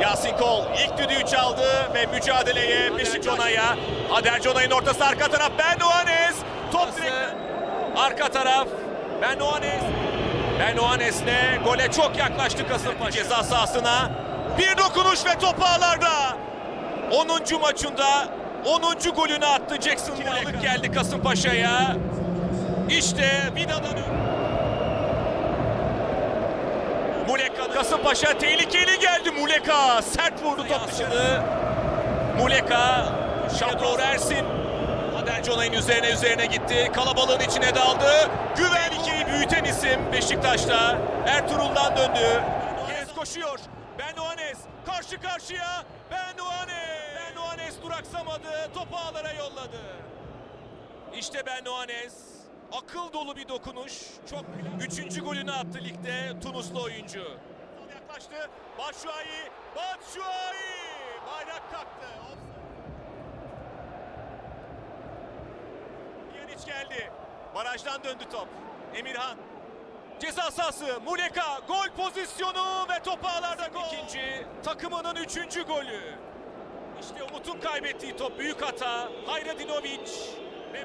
Yasin Kol ilk düdüğü çaldı ve mücadeleye Beşiktaş'a. Hader Conay'ın ortası arka taraf. Ben Oanes. Top direkten. Arka taraf. Ben Oanes. Ben Oanes'le gole çok yaklaştı Kasımpaşa ceza sahasına. Bir dokunuş ve top ağlarda. 10. maçında 10. golünü attı Jackson Muleka. geldi Kasımpaşa'ya. İşte Vida'dan Muleka Kasımpaşa tehlikeli geldi Muleka. Sert vurdu top dışarı. Muleka şap doğru Ersin. Hader Conay'ın üzerine üzerine gitti. Kalabalığın içine daldı. Güven ikiyi büyüten isim Beşiktaş'ta. Ertuğrul'dan döndü. Yes koşuyor. Ben Oanes karşı karşıya. Ben Oanes. Ben Oanes duraksamadı. Topu ağlara yolladı. İşte Ben Oanes. Akıl dolu bir dokunuş. Çok Üçüncü golünü attı ligde Tunuslu oyuncu. Yaklaştı. Batshuayi. Batshuayi. Bayrak kalktı. Pjanic geldi. Barajdan döndü top. Emirhan. Ceza sahası. Muleka. Gol pozisyonu ve top ağlarda gol. İkinci. Takımının üçüncü golü. İşte Umut'un kaybettiği top büyük hata. Hayradinovic ve